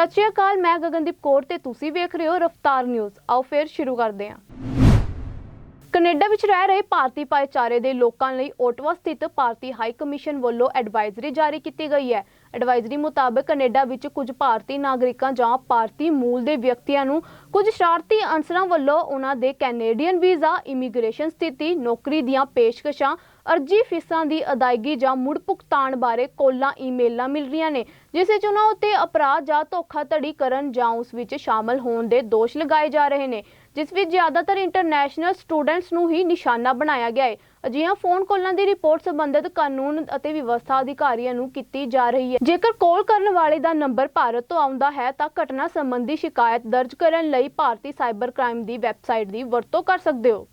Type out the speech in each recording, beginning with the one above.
ਸਤਿ ਸ਼੍ਰੀ ਅਕਾਲ, ਮੈਂ ਗਗਨਦੀਪ ਕੌਰ ਤੇ ਤੁਸੀਂ ਵੇਖ ਰਹੇ ਹੋ ਰਫਤਾਰ ਨਿਊਜ਼। ਆਓ ਫਿਰ ਸ਼ੁਰੂ ਕਰਦੇ ਹਾਂ। ਕੈਨੇਡਾ ਵਿੱਚ ਰਹਿ ਰਹੇ ਭਾਰਤੀ ਭਾਈਚਾਰੇ ਦੇ ਲੋਕਾਂ ਲਈ ਓਟਵਾ ਸਥਿਤ ਭਾਰਤੀ ਹਾਈ ਕਮਿਸ਼ਨ ਵੱਲੋਂ ਐਡਵਾਈਜ਼ਰੀ ਜਾਰੀ ਕੀਤੀ ਗਈ ਹੈ। ਐਡਵਾਈਜ਼ਰੀ ਮੁਤਾਬਕ ਕੈਨੇਡਾ ਵਿੱਚ ਕੁਝ ਭਾਰਤੀ ਨਾਗਰਿਕਾਂ ਜਾਂ ਭਾਰਤੀ ਮੂਲ ਦੇ ਵਿਅਕਤੀਆਂ ਨੂੰ ਕੁਝ ਸ਼ਰਾਰਤੀ ਅਨਸਰਾਂ ਵੱਲੋਂ ਉਹਨਾਂ ਦੇ ਕੈਨੇਡੀਅਨ ਵੀਜ਼ਾ, ਇਮੀਗ੍ਰੇਸ਼ਨ ਸਥਿਤੀ, ਨੌਕਰੀ ਦੀਆਂ ਪੇਸ਼ਕਸ਼ਾਂ ਅਰਜੀ ਫੀਸਾਂ ਦੀ ਅਦਾਇਗੀ ਜਾਂ ਮੁੜ ਭੁਗਤਾਨ ਬਾਰੇ ਕੋਲਾਂ ਈਮੇਲਾਂ ਮਿਲ ਰਹੀਆਂ ਨੇ, ਜਿਸ ਵਿੱਚ ਉਹਨਾਂ ਉੱਤੇ ਅਪਰਾਧ ਜਾਂ ਧੋਖਾਧੜੀ ਕਰਨ ਜਾਂ ਉਸ ਵਿੱਚ ਸ਼ਾਮਲ ਹੋਣ ਦੇ ਦੋਸ਼ ਲਗਾਏ ਜਾ ਰਹੇ ਨੇ, ਜਿਸ ਵਿੱਚ ਜ਼ਿਆਦਾਤਰ ਇੰਟਰਨੈਸ਼ਨਲ ਸਟੂਡੈਂਟਸ ਨੂੰ ਹੀ ਨਿਸ਼ਾਨਾ ਬਣਾਇਆ ਗਿਆ ਹੈ। ਅਜਿਹੀਆਂ ਫੋਨ ਕਾਲਾਂ ਦੀ ਰਿਪੋਰਟ ਸੰਬੰਧਿਤ ਕਾਨੂੰਨ ਅਤੇ ਵਿਵਸਥਾ ਅਧਿਕਾਰੀਆਂ ਨੂੰ ਕੀਤੀ ਜਾ ਰਹੀ ਹੈ। ਜੇਕਰ ਕਾਲ ਕਰਨ ਵਾਲੇ ਦਾ ਨੰਬਰ ਭਾਰਤ ਤੋਂ ਆਉਂਦਾ ਹੈ, ਤਾਂ ਘਟਨਾ ਸੰਬੰਧੀ ਸ਼ਿਕਾਇਤ ਦਰਜ ਕਰਨ ਲਈ ਭਾਰਤੀ ਸਾਈਬਰ ਕ੍ਰਾਈਮ ਦੀ ਵੈਬਸਾਈਟ ਦੀ ਵਰਤੋਂ ਕਰ ਸਕਦੇ ਹੋ।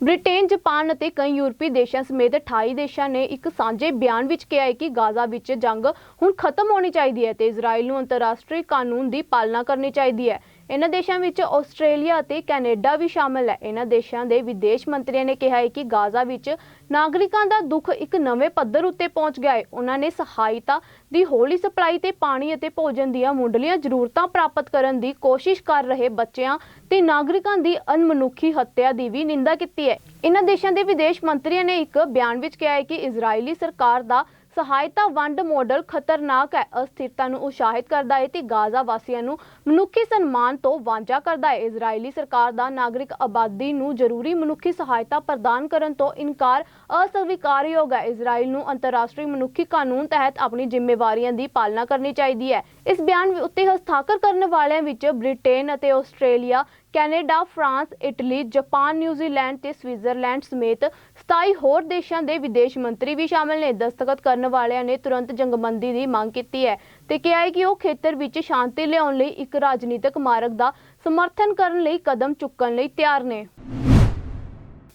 ਬ੍ਰਿਟੇਨ, ਜਾਪਾਨ ਅਤੇ ਕਈ ਯੂਰਪੀ ਦੇਸ਼ਾਂ ਸਮੇਤ 28 ਦੇਸ਼ਾਂ ਨੇ ਇੱਕ ਸਾਂਝੇ ਬਿਆਨ ਵਿੱਚ ਕਿਹਾ ਹੈ ਕਿ ਗਾਜ਼ਾ ਵਿੱਚ ਜੰਗ ਹੁਣ ਖਤਮ ਹੋਣੀ ਚਾਹੀਦੀ ਹੈ ਤੇ ਇਜ਼ਰਾਈਲ ਨੂੰ ਅੰਤਰਰਾਸ਼ਟਰੀ ਕਾਨੂੰਨ ਦੀ ਪਾਲਣਾ ਕਰਨੀ ਚਾਹੀਦੀ ਹੈ। ਇਹਨਾਂ ਦੇਸ਼ਾਂ ਵਿੱਚ ਆਸਟ੍ਰੇਲੀਆ ਅਤੇ ਕੈਨੇਡਾ ਵੀ ਸ਼ਾਮਲ ਹੈ। ਇਹਨਾਂ ਦੇਸ਼ਾਂ ਦੇ ਵਿਦੇਸ਼ ਮੰਤਰੀਆਂ ਨੇ ਕਿਹਾ ਹੈ ਕਿ ਗਾਜ਼ਾ ਵਿੱਚ ਨਾਗਰਿਕਾਂ ਦਾ ਦੁੱਖ ਇੱਕ ਨਵੇਂ ਪੱਧਰ ਉੱਤੇ ਪਹੁੰਚ ਗਿਆ ਹੈ। ਉਹਨਾਂ ਨੇ ਸਹਾਇਤਾ ਦੀ ਹੌਲੀ ਸਪਲਾਈ ਤੇ ਪਾਣੀ ਅਤੇ ਭੋਜਨ ਦੀਆਂ ਮੁੱਢਲੀਆਂ ਜ਼ਰੂਰਤਾਂ ਪ੍ਰਾਪਤ ਕਰਨ ਦੀ ਕੋਸ਼ਿਸ਼ ਕਰ ਰਹੇ ਬੱਚਿਆਂ ਤੇ ਨਾਗਰਿਕਾਂ ਦੀ ਅਨਮਨੁੱਖੀ ਹੱਤਿਆ ਦੀ ਵੀ ਨਿੰਦਾ ਕੀਤੀ ਹੈ। ਇਹਨਾਂ ਦੇਸ਼ਾਂ ਦੇ ਵਿਦੇਸ਼ ਮੰਤਰੀਆਂ ਨੇ ਇੱਕ ਬਿਆਨ ਵਿੱਚ ਕਿਹਾ ਹੈ ਕਿ ਇਜ਼ਰਾਈਲੀ ਸਰਕਾਰ ਦਾ ਸਹਾਇਤਾ ਵੰਡ ਮਾਡਲ ਖਤਰਨਾਕ ਹੈ, ਅਸਥਿਰਤਾ ਨੂੰ ਉਤਸ਼ਾਹਿਤ ਕਰਦਾ ਹੈ ਤੇ ਗਾਜ਼ਾ ਵਾਸੀਆਂ ਨੂੰ ਮਨੁੱਖੀ ਸਨਮਾਨ ਤੋਂ ਵਾਂਝਾ ਕਰਦਾ ਹੈ। ਇਜ਼ਰਾਈਲੀ ਸਰਕਾਰ ਦਾ ਨਾਗਰਿਕ ਆਬਾਦੀ ਨੂੰ ਜ਼ਰੂਰੀ ਮਨੁੱਖੀ ਸਹਾਇਤਾ ਪ੍ਰਦਾਨ ਕਰਨ ਤੋਂ ਇਨਕਾਰ ਅਸਵੀਕਾਰਯੋਗ ਹੈ। ਇਜ਼ਰਾਈਲ ਨੂੰ ਅੰਤਰਰਾਸ਼ਟਰੀ ਮਨੁੱਖੀ ਕਾਨੂੰਨ ਤਹਿਤ ਆਪਣੀ ਜ਼ਿੰਮੇਵਾਰੀਆਂ ਦੀ ਪਾਲਣਾ ਕਰਨੀ ਚਾਹੀਦੀ ਹੈ। ਇਸ ਬਿਆਨ ਉੱਤੇ ਹਸਤਾਖਰ ਕਰਨ ਵਾਲਿਆਂ ਵਿੱਚ ਬ੍ਰਿਟੇਨ ਅਤੇ Australia Canada, France, Italy, Japan, New Zealand ਤੇ ਸਵਿਟਜ਼ਰਲੈਂਡ ਸਮੇਤ 27 ਹੋਰ ਦੇਸ਼ਾਂ ਦੇ ਵਿਦੇਸ਼ ਮੰਤਰੀ ਵੀ ਸ਼ਾਮਲ ਨੇ। ਦਸਤਖਤ ਕਰਨ ਵਾਲਿਆਂ ਨੇ ਤੁਰੰਤ ਜੰਗਬੰਦੀ ਦੀ ਮੰਗ ਕੀਤੀ ਹੈ। ਤੇ ਕਿਹਾ ਹੈ ਕਿ ਉਹ ਖੇਤਰ ਵਿੱਚ ਸ਼ਾਂਤੀ ਲਿਆਉਣ ਲਈ ਇੱਕ ਰਾਜਨੀਤਿਕ ਮਾਰਗ ਦਾ ਸਮਰਥਨ ਕਰਨ ਲਈ ਕਦਮ ਚੁੱਕਣ ਲਈ ਤਿਆਰ ਨੇ।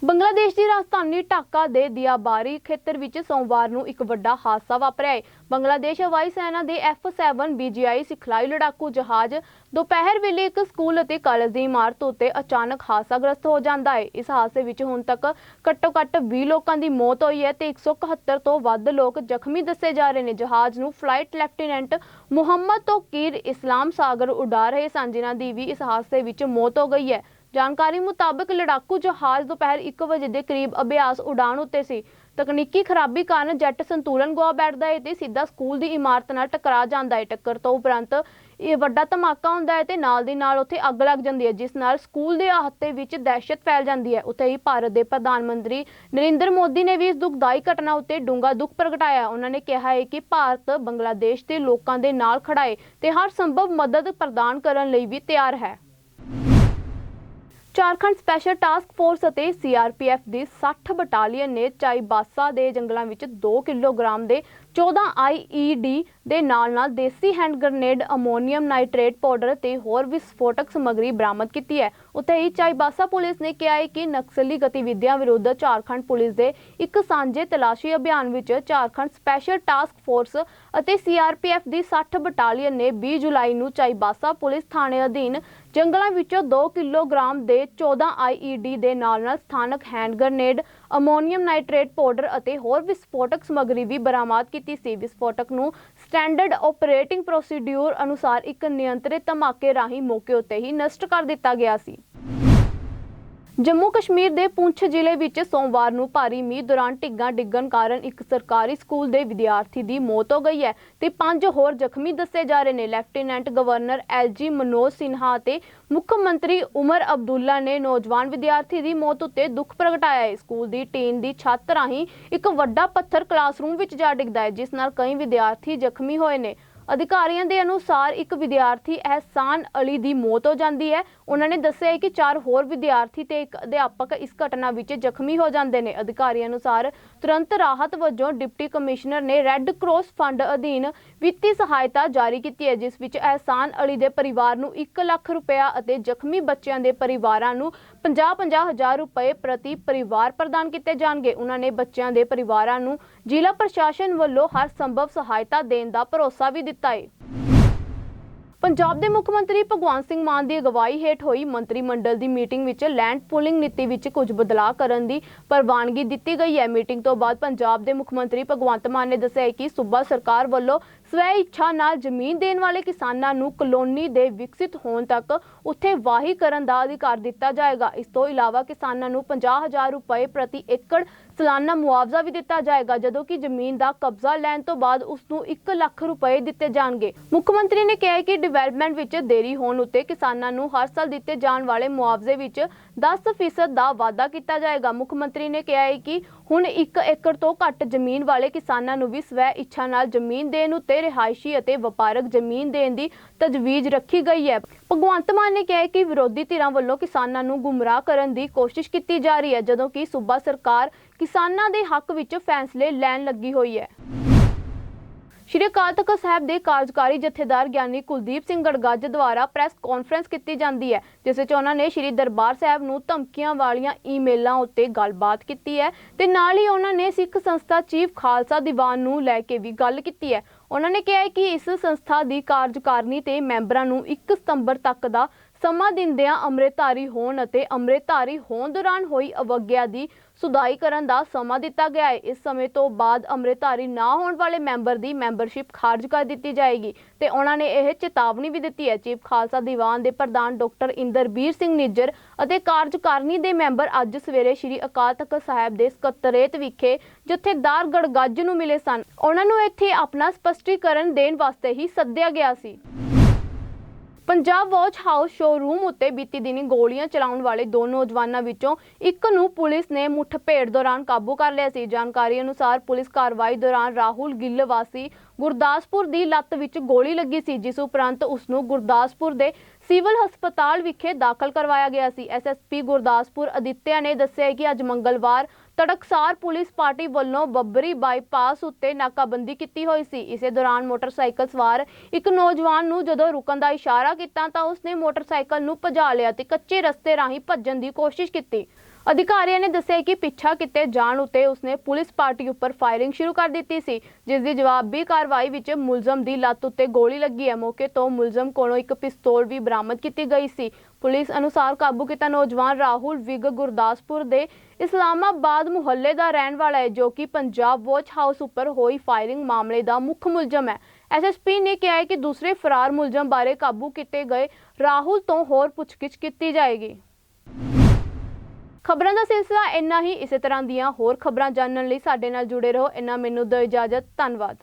ਬੰਗਲਾਦੇਸ਼ ਦੀ ਰਾਜਧਾਨੀ ਢਾਕਾ ਦੇ ਦਿਆਬਾਰੀ ਖੇਤਰ ਵਿੱਚ ਸੋਮਵਾਰ ਨੂੰ ਇੱਕ ਵੱਡਾ ਹਾਦਸਾ ਵਾਪਰਿਆ ਹੈ। ਬੰਗਲਾਦੇਸ਼ ਹਵਾਈ ਸੈਨਾ ਦੇ F7 BGI ਸਿਖਲਾਈ ਲੜਾਕੂ ਜਹਾਜ਼ ਦੁਪਹਿਰ ਵੇਲੇ ਇੱਕ ਸਕੂਲ ਅਤੇ ਕਾਲਜ ਦੀ ਇਮਾਰਤ ਉੱਤੇ ਅਚਾਨਕ ਹਾਦਸਾਗ੍ਰਸਤ ਹੋ ਜਾਂਦਾ ਹੈ। ਇਸ ਹਾਦਸੇ ਵਿੱਚ ਹੁਣ ਤੱਕ ਘੱਟੋ-ਘੱਟ 20 ਲੋਕਾਂ ਦੀ ਮੌਤ ਹੋਈ ਹੈ ਤੇ 171 ਤੋਂ ਵੱਧ ਲੋਕ ਜ਼ਖਮੀ ਦੱਸੇ ਜਾ ਰਹੇ ਨੇ। ਜਹਾਜ਼ ਨੂੰ ਫਲਾਈਟ ਲੈਫਟੀਨੈਂਟ ਮੁਹੰਮਦ ਤੋਕੀਰ ਇਸਲਾਮ ਸਾਗਰ ਉਡਾ ਰਹੇ ਸਨ, ਜਿਨ੍ਹਾਂ ਦੀ ਵੀ ਇਸ ਹਾਦਸੇ ਵਿੱਚ ਮੌਤ ਹੋ ਗਈ ਹੈ। ਜਾਣਕਾਰੀ ਮੁਤਾਬਕ ਲੜਾਕੂ ਜਹਾਜ਼ ਦੁਪਹਿਰ 1 ਵਜੇ ਦੇ ਕਰੀਬ ਅਭਿਆਸ ਉਡਾਣ ਉੱਤੇ ਸੀ। ਤਕਨੀਕੀ ਖਰਾਬੀ ਕਾਰਨ ਜੈਟ ਸੰਤੁਲਨ ਗਵਾ ਬੈਠਦਾ ਹੈ ਤੇ ਸਿੱਧਾ ਸਕੂਲ ਦੀ ਇਮਾਰਤ ਨਾਲ ਟਕਰਾ ਜਾਂਦਾ ਹੈ ਟੱਕਰ ਤੋਂ ਉਪਰੰਤ ਇਹ ਵੱਡਾ ਧਮਾਕਾ ਹੁੰਦਾ ਹੈ ਤੇ ਨਾਲ ਦੀ ਨਾਲ ਉੱਥੇ ਅੱਗ ਲੱਗ ਜਾਂਦੀ ਹੈ ਜਿਸ ਨਾਲ ਸਕੂਲ ਦੇ ਅਹਾਤੇ ਵਿੱਚ ਦਹਿਸ਼ਤ ਫੈਲ ਜਾਂਦੀ ਹੈ ਉੱਥੇ ਹੀ ਭਾਰਤ ਦੇ ਪ੍ਰਧਾਨ ਮੰਤਰੀ ਨਰਿੰਦਰ ਮੋਦੀ ਨੇ ਵੀ ਇਸ ਦੁਖਦਾਈ ਘਟਨਾ ਉੱਤੇ ਡੂੰਘਾ ਦੁੱਖ ਪ੍ਰਗਟਾਇਆ। ਉਹਨਾਂ ਨੇ ਕਿਹਾ ਹੈ ਕਿ ਭਾਰਤ ਬੰਗਲਾਦੇਸ਼ ਦੇ ਲੋਕਾਂ ਦੇ ਨਾਲ ਖੜਾ ਹੈ ਤੇ ਹਰ ਸੰਭਵ ਮਦਦ ਪ੍ਰਦਾਨ ਕਰਨ ਲਈ ਵੀ ਤਿਆਰ ਹੈ। ਝਾਰਖੰਡ ਸਪੈਸ਼ਲ ਟਾਸਕ ਫੋਰਸ ਅਤੇ ਸੀਆਰਪੀਐਫ ਦੀ 60 ਬਟਾਲੀਅਨ ਨੇ ਚਾਈਬਾਸਾ ਦੇ ਜੰਗਲਾਂ ਵਿੱਚ 2 ਕਿਲੋਗ੍ਰਾਮ ਦੇ 14 ਆਈਈਡੀ ਦੇ ਨਾਲ-ਨਾਲ ਦੇਸੀ hand grenade ammonium nitrate powder ਤੇ ਹੋਰ ਵਿਸਫੋਟਕ ਸਮੱਗਰੀ ਬਰਾਮਦ ਕੀਤੀ ਹੈ। ਉੱਥੇ ਹੀ ਚਾਈਬਾਸਾ ਪੁਲਿਸ ਨੇ ਕਿਹਾ ਹੈ ਕਿ ਨਕਸਲੀ ਗਤੀਵਿਧੀਆਂ ਵਿਰੁੱਧ ਝਾਰਖੰਡ ਪੁਲਿਸ ਦੇ ਇੱਕ ਸਾਂਝੇ ਤਲਾਸ਼ੀ ਅਭਿਆਨ ਵਿੱਚ ਝਾਰਖੰਡ ਸਪੈਸ਼ਲ ਟਾਸਕ ਫੋਰਸ ਅਤੇ ਸੀਆਰਪੀਐਫ ਦੀ 60 ਬਟਾਲੀਅਨ ਨੇ 20 ਜੁਲਾਈ ਨੂੰ ਚਾਈਬਾਸਾ ਪੁਲਿਸ ਥਾਣੇ ਅਧੀਨ ਜੰਗਲਾਂ ਵਿੱਚੋਂ 2 ਕਿਲੋਗ੍ਰਾਮ ਦੇ 14 ਆਈਈਡੀ ਦੇ ਨਾਲ-ਨਾਲ ਸਥਾਨਕ hand grenade, ammonium nitrate powder ਅਤੇ ਹੋਰ ਵਿਸਫੋਟਕ ਸਮੱਗਰੀ ਵੀ ਬਰਾਮਦ ਕੀਤੀ ਸੀ। ਵਿਸਫੋਟਕ ਨੂੰ ਸਟੈਂਡਰਡ ਆਪਰੇਟਿੰਗ ਪ੍ਰੋਸੀਡਿਊਰ ਅਨੁਸਾਰ ਇੱਕ ਨਿਯੰਤਰਿਤ ਧਮਾਕੇ ਰਾਹੀਂ ਮੌਕੇ ਉੱਤੇ ਹੀ ਨਸ਼ਟ ਕਰ ਦਿੱਤਾ ਗਿਆ ਸੀ। ਜੰਮੂ ਕਸ਼ਮੀਰ ਦੇ ਪੁੰਛ ਜ਼ਿਲ੍ਹੇ ਵਿੱਚ ਸੋਮਵਾਰ ਨੂੰ ਭਾਰੀ ਮੀਂਹ ਦੌਰਾਨ ਢਿੱਗਾਂ ਡਿੱਗਣ ਕਾਰਨ ਇੱਕ ਸਰਕਾਰੀ ਸਕੂਲ ਦੇ ਵਿਦਿਆਰਥੀ ਦੀ ਮੌਤ ਹੋ ਗਈ ਹੈ ਤੇ ਪੰਜ ਹੋਰ ਜ਼ਖਮੀ ਦੱਸੇ ਜਾ ਰਹੇ ਨੇ। Lieutenant governor LG Manoj Sinha ਅਤੇ ਮੁੱਖ ਮੰਤਰੀ ਉਮਰ ਅਬਦੁੱਲਾ ਨੇ ਨੌਜਵਾਨ ਵਿਦਿਆਰਥੀ ਦੀ ਮੌਤ ਉੱਤੇ ਦੁੱਖ ਪ੍ਰਗਟਾਇਆ ਹੈ। ਸਕੂਲ ਦੀ ਟੀਨ ਦੀ ਛੱਤ ਰਾਹੀਂ ਇੱਕ ਵੱਡਾ ਪੱਥਰ ਕਲਾਸਰੂਮ ਵਿੱਚ ਜਾ ਡਿੱਗਦਾ ਹੈ, ਜਿਸ ਨਾਲ ਕਈ ਵਿਦਿਆਰਥੀ ਜ਼ਖਮੀ ਹੋਏ ਨੇ। ਅਧਿਕਾਰੀਆਂ ਦੇ ਅਨੁਸਾਰ ਇੱਕ ਵਿਦਿਆਰਥੀ ਅਹਿਸਾਨ ਅਲੀ ਦੀ ਮੌਤ ਹੋ ਜਾਂਦੀ ਹੈ। ਉਹਨਾਂ ਨੇ ਦੱਸਿਆ ਕਿ ਚਾਰ ਹੋਰ ਵਿਦਿਆਰਥੀ ਤੇ ਇੱਕ ਅਧਿਆਪਕ ਇਸ ਘਟਨਾ ਵਿੱਚ ਜ਼ਖਮੀ ਹੋ ਜਾਂਦੇ ਨੇ। ਅਧਿਕਾਰੀਆਂ ਅਨੁਸਾਰ ਤੁਰੰਤ ਰਾਹਤ ਵਜੋਂ ਡਿਪਟੀ ਕਮਿਸ਼ਨਰ ਨੇ ਰੈੱਡ ਕਰਾਸ ਫੰਡ ਅਧੀਨ ਵਿੱਤੀ ਸਹਾਇਤਾ ਜਾਰੀ ਕੀਤੀ ਹੈ, ਜਿਸ ਵਿੱਚ ਅਹਿਸਾਨ ਅਲੀ ਦੇ ਪਰਿਵਾਰ ਨੂੰ 1 ਲੱਖ ਰੁਪਇਆ ਅਤੇ ਜ਼ਖਮੀ ਬੱਚਿਆਂ ਦੇ ਪਰਿਵਾਰਾਂ ਨੂੰ 50-50 ਹਜ਼ਾਰ ਰੁਪਏ ਪ੍ਰਤੀ ਪਰਿਵਾਰ ਪ੍ਰਦਾਨ ਕੀਤੇ ਜਾਣਗੇ। ਉਹਨਾਂ ਨੇ ਬੱਚਿਆਂ ਦੇ ਪਰਿਵਾਰਾਂ ਨੂੰ ਜ਼ਿਲ੍ਹਾ ਪ੍ਰਸ਼ਾਸਨ ਵੱਲੋਂ ਹਰ ਸੰਭਵ ਸਹਾਇਤਾ ਦੇਣ ਦਾ ਭਰੋਸਾ ਵੀ ਦਿੱਤਾ ਹੈ ਪੰਜਾਬ ਦੇ ਮੁੱਖ ਮੰਤਰੀ ਭਗਵੰਤ ਸਿੰਘ ਮਾਨ ਦੀ ਅਗਵਾਈ ਹੇਠ ਹੋਈ ਮੰਤਰੀ ਮੰਡਲ ਦੀ ਮੀਟਿੰਗ ਵਿੱਚ ਲੈਂਡ ਪੂਲਿੰਗ ਨੀਤੀ ਵਿੱਚ ਕੁਝ ਬਦਲਾਅ ਕਰਨ ਦੀ ਪ੍ਰਵਾਨਗੀ ਦਿੱਤੀ ਗਈ ਹੈ। ਮੀਟਿੰਗ ਤੋਂ ਬਾਅਦ ਪੰਜਾਬ ਦੇ ਮੁੱਖ ਮੰਤਰੀ ਭਗਵੰਤ ਮਾਨ ਨੇ ਦੱਸਿਆ ਕਿ ਸੂਬਾ ਸਰਕਾਰ ਵੱਲੋਂ ਸਵੈ ਇੱਛਾ ਨਾਲ ਜ਼ਮੀਨ ਦੇਣ ਵਾਲੇ ਕਿਸਾਨਾਂ ਨੂੰ ਕਲੋਨੀ ਦੇ ਵਿਕਸਿਤ ਹੋਣ ਤੱਕ ਉੱਥੇ ਵਾਹੀ ਕਰਨ ਦਾ ਅਧਿਕਾਰ ਦਿੱਤਾ ਜਾਏਗਾ। ਇਸ ਤੋਂ ਇਲਾਵਾ ਕਿਸਾਨਾਂ ਨੂੰ 50000 ਰੁਪਏ ਪ੍ਰਤੀ ਏਕੜ ਸਾਲਾਨਾ ਮੁਆਵਜ਼ਾ ਵੀ ਦਿੱਤਾ ਜਾਏਗਾ, ਜਦੋਂ ਕਿ ਜ਼ਮੀਨ ਦਾ ਕਬਜ਼ਾ ਲੈਣ ਤੋਂ ਬਾਅਦ ਉਸ ਨੂੰ 1 ਲੱਖ ਰੁਪਏ ਦਿੱਤੇ ਜਾਣਗੇ। ਮੁੱਖ ਮੰਤਰੀ ਨੇ ਕਿਹਾ ਕਿ ਡਿਵੈਲਪਮੈਂਟ ਵਿੱਚ ਦੇਰੀ ਹੋਣ ਉੱਤੇ ਕਿਸਾਨਾਂ ਨੂੰ ਹਰ ਸਾਲ ਦਿੱਤੇ ਜਾਣ ਵਾਲੇ ਮੁਆਵਜ਼ੇ ਵਿੱਚ 10% ਦਾ ਵਾਅਦਾ ਕੀਤਾ ਜਾਏਗਾ। ਮੁੱਖ ਮੰਤਰੀ ਨੇ ਕਿਹਾ ਹੈ ਕਿ ਹੁਣ 1 ਏਕੜ ਤੋਂ ਘੱਟ ਜ਼ਮੀਨ ਵਾਲੇ ਕਿਸਾਨਾਂ ਨੂੰ ਵੀ ਸਵੈ ਇੱਛਾ ਨਾਲ ਜ਼ਮੀਨ ਦੇਣ ਉੱਤੇ ਰਿਹਾਇਸ਼ੀ ਅਤੇ ਵਪਾਰਕ ਜ਼ਮੀਨ ਦੇਣ ਦੀ ਤਜਵੀਜ਼ ਰੱਖੀ ਗਈ ਹੈ। ਭਗਵੰਤ ਮਾਨ ਨੇ ਕਿਹਾ ਕਿ ਵਿਰੋਧੀ ਧਿਰਾਂ ਵੱਲੋਂ ਕਿਸਾਨਾਂ ਨੂੰ ਗੁੰਮਰਾਹ ਕਰਨ ਦੀ ਕੋਸ਼ਿਸ਼ ਕੀਤੀ ਜਾ ਰਹੀ ਹੈ, ਜਦੋਂ ਕਿ ਸੂਬਾ ਸਰਕਾਰ ਕਿਸਾਨਾਂ ਦੇ ਹੱਕ ਵਿੱਚ ਫੈਸਲੇ ਲੈਣ ਲੱਗੀ ਹੋਈ ਹੈ। ਸ਼੍ਰੀ ਅਕਾਲ ਤਖਤ ਸਾਹਿਬ ਦੇ ਕਾਰਜਕਾਰੀ ਜਥੇਦਾਰ ਗਿਆਨੀ ਕੁਲਦੀਪ ਸਿੰਘ ਗੜਗੱਜ ਦੁਆਰਾ ਪ੍ਰੈਸ ਕਾਨਫਰੰਸ ਕੀਤੀ ਜਾਂਦੀ ਹੈ, ਜਿਸ ਵਿੱਚ ਉਹਨਾਂ ਨੇ ਸ਼੍ਰੀ ਦਰਬਾਰ ਸਾਹਿਬ ਨੂੰ ਧਮਕੀਆਂ ਵਾਲੀਆਂ ਈਮੇਲਾਂ ਉੱਤੇ ਗੱਲਬਾਤ ਕੀਤੀ ਹੈ ਤੇ ਨਾਲ ਹੀ ਉਹਨਾਂ ਨੇ ਸਿੱਖ ਸੰਸਥਾ ਚੀਫ ਖਾਲਸਾ ਦੀਵਾਨ ਨੂੰ ਲੈ ਕੇ ਵੀ ਗੱਲ ਕੀਤੀ ਹੈ। ਉਹਨਾਂ ਨੇ ਕਿਹਾ ਕਿ ਇਸ ਸੰਸਥਾ ਦੀ ਕਾਰਜਕਾਰਨੀ ਤੇ ਮੈਂਬਰਾਂ ਨੂੰ 1 ਸਤੰਬਰ ਤੱਕ ਦਾ ਸਮਾਂ ਦਿੰਦਿਆਂ ਅੰਮ੍ਰਿਤਧਾਰੀ ਹੋਣ ਅਤੇ ਅੰਮ੍ਰਿਤਧਾਰੀ ਹੋਣ ਦੌਰਾਨ ਹੋਈ ਅਵਗਿਆ ਦੀ ਸੁਧਾਈ ਕਰਨ ਦਾ ਸਮਾਂ ਦਿੱਤਾ ਗਿਆ ਹੈ। ਇਸ ਸਮੇਂ ਤੋਂ ਬਾਅਦ ਅੰਮ੍ਰਿਤਧਾਰੀ ਨਾ ਹੋਣ ਵਾਲੇ ਮੈਂਬਰ ਦੀ ਮੈਂਬਰਸ਼ਿਪ ਖਾਰਜ ਕਰ ਦਿੱਤੀ ਜਾਏਗੀ ਤੇ ਉਹਨਾਂ ਨੇ ਇਹ ਚੇਤਾਵਨੀ ਵੀ ਦਿੱਤੀ ਹੈ। ਚੀਫ ਖਾਲਸਾ ਦੀਵਾਨ ਦੇ ਪ੍ਰਧਾਨ ਡਾਕਟਰ ਇੰਦਰਬੀਰ ਸਿੰਘ ਨਿੱਜਰ ਅਤੇ ਕਾਰਜਕਾਰਨੀ ਦੇ ਮੈਂਬਰ ਅੱਜ ਸਵੇਰੇ ਸ੍ਰੀ ਅਕਾਲ ਤਖਤ ਸਾਹਿਬ ਦੇ ਸਕੱਤਰੇਤ ਵਿਖੇ ਜਥੇਦਾਰ ਗੜਗੱਜ ਨੂੰ ਮਿਲੇ ਸਨ। ਉਹਨਾਂ ਨੂੰ ਇੱਥੇ ਆਪਣਾ ਸਪਸ਼ਟੀਕਰਨ ਦੇਣ ਵਾਸਤੇ ਹੀ ਸੱਦਿਆ ਗਿਆ ਸੀ। ਪੰਜਾਬ ਵਾਚ ਹਾਊਸ ਸ਼ੋਰੂਮ ਉੱਤੇ ਬੀਤੀ ਦਿਨੀ ਗੋਲੀਆਂ ਚਲਾਉਣ ਵਾਲੇ ਦੋ ਨੌਜਵਾਨਾਂ ਵਿੱਚੋਂ ਇੱਕ ਨੂੰ ਪੁਲਿਸ ਨੇ ਮੁੱਠਭੇੜ ਦੌਰਾਨ ਕਾਬੂ ਕਰ ਲਿਆ ਸੀ। ਜਾਣਕਾਰੀ ਅਨੁਸਾਰ ਪੁਲਿਸ ਕਾਰਵਾਈ ਦੌਰਾਨ ਰਾਹੁਲ ਗਿੱਲ ਵਾਸੀ ਗੁਰਦਾਸਪੁਰ ਦੀ ਲੱਤ ਵਿੱਚ ਗੋਲੀ ਲੱਗੀ ਸੀ, ਜਿਸ ਉਪਰੰਤ ਉਸ ਨੂੰ ਗੁਰਦਾਸਪੁਰ ਦੇ ਸਿਵਲ ਹਸਪਤਾਲ ਵਿਖੇ ਦਾਖਲ ਕਰਵਾਇਆ ਗਿਆ ਸੀ। ਐਸਐਸਪੀ ਗੁਰਦਾਸਪੁਰ ਅਦਿੱਤਿਆ ਨੇ ਦੱਸਿਆ ਕਿ ਅੱਜ ਮੰਗਲਵਾਰ ਤੜਕਸਾਰ ਪੁਲਿਸ ਪਾਰਟੀ ਵੱਲੋਂ ਬੱਬਰੀ ਬਾਈਪਾਸ ਉੱਤੇ ਨਾਕਾਬੰਦੀ ਕੀਤੀ ਹੋਈ ਸੀ। ਇਸੇ ਦੌਰਾਨ ਮੋਟਰਸਾਈਕਲ ਸਵਾਰ ਇੱਕ ਨੌਜਵਾਨ ਨੂੰ ਜਦੋਂ ਰੁਕਣ ਦਾ ਇਸ਼ਾਰਾ ਕੀਤਾ ਤਾਂ ਉਸਨੇ ਮੋਟਰਸਾਈਕਲ ਨੂੰ ਭਜਾ ਲਿਆ ਤੇ ਕੱਚੇ ਰਸਤੇ ਰਾਹੀਂ ਭੱਜਣ ਦੀ ਕੋਸ਼ਿਸ਼ ਕੀਤੀ। ਅਧਿਕਾਰੀਆਂ ਨੇ ਦੱਸਿਆ ਕਿ ਪਿੱਛਾ ਕੀਤੇ ਜਾਣ ਉਤੇ ਉਸਨੇ ਪੁਲਿਸ ਪਾਰਟੀ ਉੱਪਰ ਫਾਇਰਿੰਗ ਸ਼ੁਰੂ ਕਰ ਦਿੱਤੀ ਸੀ, ਜਿਸ ਦੀ ਜਵਾਬੀ ਕਾਰਵਾਈ ਵਿੱਚ ਮੁਲਜ਼ਮ ਦੀ ਲੱਤ ਉੱਤੇ ਗੋਲੀ ਲੱਗੀ ਹੈ। ਮੌਕੇ ਤੋਂ ਮੁਲਜ਼ਮ ਕੋਲੋਂ ਇੱਕ ਪਿਸਤੌਲ ਵੀ ਬਰਾਮਦ ਕੀਤੀ ਗਈ ਸੀ। ਪੁਲਿਸ ਅਨੁਸਾਰ ਕਾਬੂ ਕੀਤਾ ਨੌਜਵਾਨ ਰਾਹੁਲ ਵਿਗ ਗੁਰਦਾਸਪੁਰ ਦੇ ਇਸਲਾਮਾਬਾਦ ਮੁਹੱਲੇ ਦਾ ਰਹਿਣ ਵਾਲਾ ਹੈ, ਜੋ ਕਿ ਪੰਜਾਬ ਵਾਚ ਹਾਊਸ ਉੱਪਰ ਹੋਈ ਫਾਇਰਿੰਗ ਮਾਮਲੇ ਦਾ ਮੁੱਖ ਮੁਲਜ਼ਮ ਹੈ। ਐਸਐਸਪੀ ਨੇ ਕਿਹਾ ਹੈ ਕਿ ਦੂਸਰੇ ਫਰਾਰ ਮੁਲਜ਼ਮ ਬਾਰੇ ਕਾਬੂ ਕੀਤੇ ਗਏ ਰਾਹੁਲ ਤੋਂ ਹੋਰ ਪੁੱਛਗਿੱਛ ਕੀਤੀ ਜਾਏਗੀ। ਖਬਰਾਂ ਦਾ ਸਿਲਸਿਲਾ ਇੰਨਾ ਹੀ, ਇਸੇ ਤਰ੍ਹਾਂ ਦੀਆਂ ਹੋਰ ਖਬਰਾਂ ਜਾਣਨ ਲਈ ਸਾਡੇ ਨਾਲ ਜੁੜੇ ਰਹੋ। ਇੰਨਾ ਮੈਨੂੰ ਦਿਓ ਇਜਾਜ਼ਤ। ਧੰਨਵਾਦ।